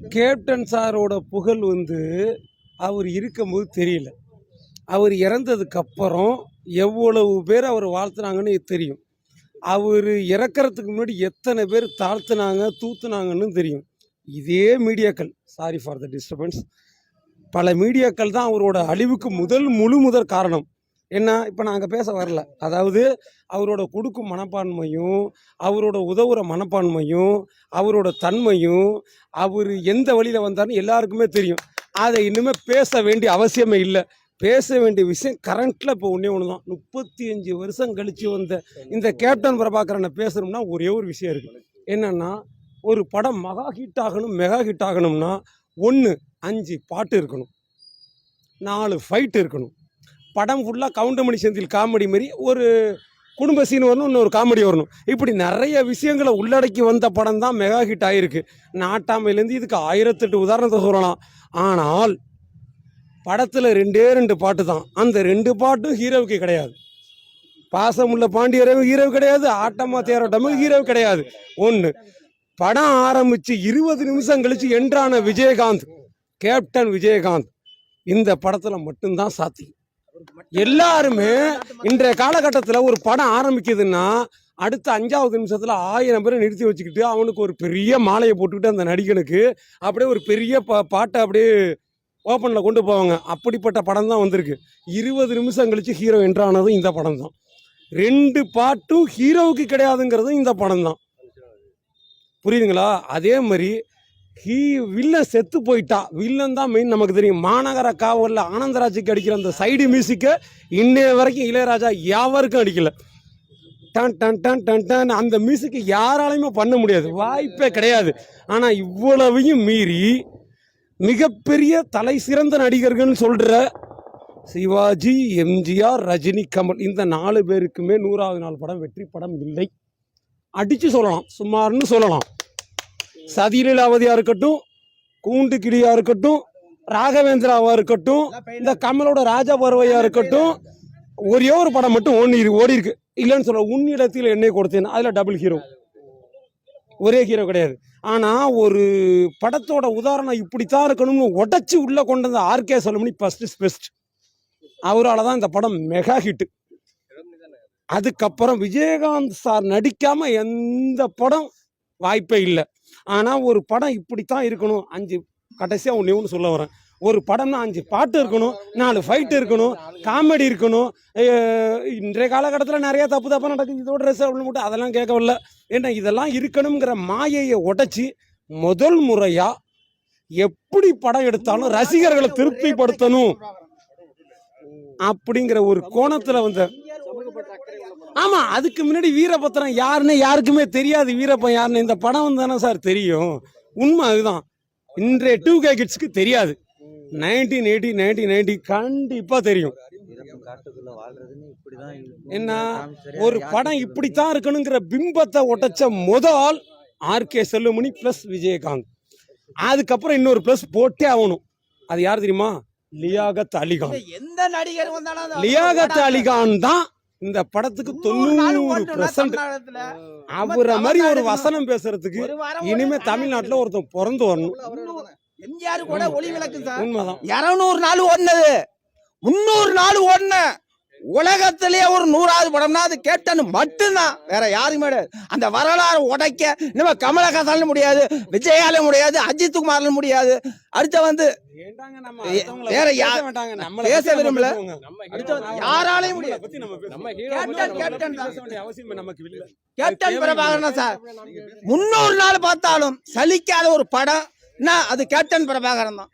Captain சாரோட புகழ் வந்து அவர் இருக்கும்போது தெரியல. அவர் இறந்ததுக்கப்புறம் எவ்வளவு பேர் அவர் வாழ்த்துனாங்கன்னு தெரியும். அவர் இறக்கிறதுக்கு முன்னாடி எத்தனை பேர் தாழ்த்துனாங்க தூத்துனாங்கன்னு தெரியும். இதே மீடியாக்கள். சாரி ஃபார் த டிஸ்டர்பன்ஸ் பல மீடியாக்கள் தான் அவரோட அழிவுக்கு முதல் முழு முதற் காரணம். என்ன இப்போ நாங்கள் பேச வரல. அதாவது அவரோட கொடுக்கும் மனப்பான்மையும் அவரோட உதவுற மனப்பான்மையும் அவரோட தன்மையும் அவர் எந்த வழியில் வந்தார்னு எல்லாருக்குமே தெரியும். அதை இன்னுமே பேச வேண்டிய அவசியமே இல்லை. பேச வேண்டிய விஷயம் கரண்ட்டில் இப்போ ஒன்றே ஒன்று தான் முப்பத்தி அஞ்சு வருஷம் கழித்து வந்த இந்த கேப்டன் பிரபாகரனை பேசணும்னா ஒரே ஒரு விஷயம் இருக்குது என்னென்னா ஒரு படம் மகா ஹிட் ஆகணும் மெகா ஹிட் ஆகணும்னா ஒன்று அஞ்சு பாட்டு இருக்கணும். நாலு ஃபைட் இருக்கணும். படம் ஃபுல்லாக கவுண்டமணி செந்தில் காமெடி மாரி ஒரு குடும்ப சீன் வரணும் இன்னொரு காமெடி வரணும். இப்படி நிறைய விஷயங்களை உள்ளடக்கி வந்த படம் தான் மெகா ஹிட் ஆகிருக்கு நாட்டாமையிலேருந்து இதுக்கு ஆயிரத்தெட்டு உதாரணத்தை சொல்லலாம். ஆனால் படத்தில் ரெண்டே ரெண்டு பாட்டு தான். அந்த ரெண்டு பாட்டும் ஹீரோவுக்கு கிடையாது. பாசமுள்ள பாண்டியரவும் ஹீரோ கிடையாது. ஆட்டமா தேரோட்டமும் ஹீரோ கிடையாது. ஒன்று படம் ஆரம்பித்து இருபது நிமிஷம் கழித்து என்றான விஜயகாந்த் கேப்டன் விஜயகாந்த் இந்த படத்தில் மட்டும்தான் சாத்தியம். எல்லாருமே இன்றைய காலகட்டத்தில் ஒரு படம் ஆரம்பிக்குதுன்னா அடுத்த அஞ்சாவது நிமிஷத்தில் ஆயிரம் பேரை நிறுத்தி வச்சுக்கிட்டு அவனுக்கு ஒரு பெரிய மாலையை போட்டுக்கிட்டு அந்த நடிகனுக்கு அப்படியே ஒரு பெரிய பா பாட்டை அப்படியே ஓப்பனில் கொண்டு போவாங்க. அப்படிப்பட்ட படம் தான் வந்திருக்கு. இருபது நிமிஷம் கழிச்சு ஹீரோ என்ட்ரானதும் இந்த படம் தான். ரெண்டு பாட்டும் ஹீரோவுக்கு கிடையாதுங்கிறதும் இந்த படம் தான். புரியுதுங்களா? அதே மாதிரி ஹீ வில்ல செத்து போயிட்டா. வில்லன் தான் மெயின் நமக்கு தெரியும். மாநகர காவலில் ஆனந்தராஜுக்கு அடிக்கிற அந்த சைடு மியூசிக்கை இன்னைய வரைக்கும் இளையராஜா யாவருக்கும் அடிக்கல. டன் டன் டன் டன் டன் அந்த மியூசிக்கு யாராலையுமே பண்ண முடியாது. வாய்ப்பே கிடையாது. ஆனால் இவ்வளவையும் மீறி மிகப்பெரிய தலை சிறந்த நடிகர்கள்னு சொல்கிற சிவாஜி எம்ஜிஆர் ரஜினி கமல் இந்த நாலு பேருக்குமே நூறாவது நாள் படம் வெற்றி படம் இல்லை. அடித்து சொல்லலாம். சுமார்னு சொல்லலாம். சதிலீலாவதியாக இருக்கட்டும் கூண்டு கிளியா இருக்கட்டும் ராகவேந்திராவா இருக்கட்டும் இந்த கமலோட ராஜா பருவையா இருக்கட்டும் ஒரே ஒரு படம் மட்டும் ஓடி ஓடி இருக்கு. இல்லைன்னு சொல்ல உன்னிடத்தில் என்னை கொடுத்தேன். அதில் டபுள் ஹீரோ ஒரே ஹீரோ கிடையாது. ஆனால் ஒரு படத்தோட உதாரணம் இப்படித்தான் இருக்கணும்னு உடச்சி உள்ளே கொண்டு வந்த ஆர்கே சொல்லமணி ஃபஸ்ட்டு பெஸ்ட் அவரால் தான் இந்த படம் மெகா ஹிட்டு அதுக்கப்புறம் விஜயகாந்த் சார் நடிக்காம எந்த படம் வாய்ப்பே இல்லை. ஆனால் ஒரு படம் இப்படித்தான் இருக்கணும். அஞ்சு கடைசியாக ஒன்று ஒன்று சொல்ல வரேன். ஒரு படம்னா அஞ்சு பாட்டு இருக்கணும் நாலு ஃபைட் இருக்கணும் காமெடி இருக்கணும். இன்றைய காலகட்டத்தில் நிறைய தப்பு தப்பாக நடக்குது. இதோட ட்ரெஸ் அப்படின்னு மட்டும் அதெல்லாம் கேட்கவில்ல. ஏன்னா இதெல்லாம் இருக்கணுங்கிற மாயையை உடைச்சி முதல் முறையாக எப்படி படம் எடுத்தாலும் ரசிகர்களை திருப்திப்படுத்தணும். அப்படிங்கிற ஒரு கோணத்தில் வந்த ஆமா அதுக்கு முன்னாடி வீரபத்திரம் யாருன்னு யாருக்குமே தெரியாது. வீரப்பன் யாருன்னு. இந்த படம் வந்து தானே சார் தெரியும். உண்மை அதுதான். இன்றைய டூ கே கிட்ஸ்க்கு தெரியாது. நைன்டீன் எயிட்டி நைன்டீன் நைன்டி கண்டிப்பா தெரியும். என்ன? ஒரு படம் இப்படித்தான் இருக்கணுங்கிற பிம்பத்தை உடைச்ச முதல் ஆர்கே செல்லுமணி பிளஸ் விஜயகாந்த். அதுக்கப்புறம் இன்னொரு பிளஸ் போட்டே ஆகணும். அது யார் தெரியுமா? லியாகத் அலிகான். எந்த நடிகர் லியாகத் அலிகான் தான் இந்த படத்துக்கு தொண்ணூறு பெர்சன்ட் அவரை மாதிரி ஒரு வசனம் பேசுறதுக்கு இனிமே. தமிழ்நாட்டுல ஒருத்தன் பிறந்து வரணும். எம்ஜிஆர் கூட ஒளி விளக்கு உண்மைதான். இருநூறு நாள் ஓடினது முந்நூறு நாள் ஓடின உலகத்திலேயே ஒரு நூறாவது படம்னா அது கேப்டன் மட்டும்தான். வேற யாருமே அந்த வரலாறு உடைக்க நம்ம கமலஹாசன் முடியாது விஜயால முடியாது அஜித் குமார்ல முடியாது. அடுத்த வந்து வேற யார் பேச விரும்பல. யாராலையும் முடியாது. கேப்டன், கேப்டன் தான். அவசியம் நமக்கு இல்லை கேப்டன் பிரபாகரன் சார். முன்னூறு நாள் பார்த்தாலும் சலிக்காத ஒரு படம் அது கேப்டன் பிரபாகரன் தான்.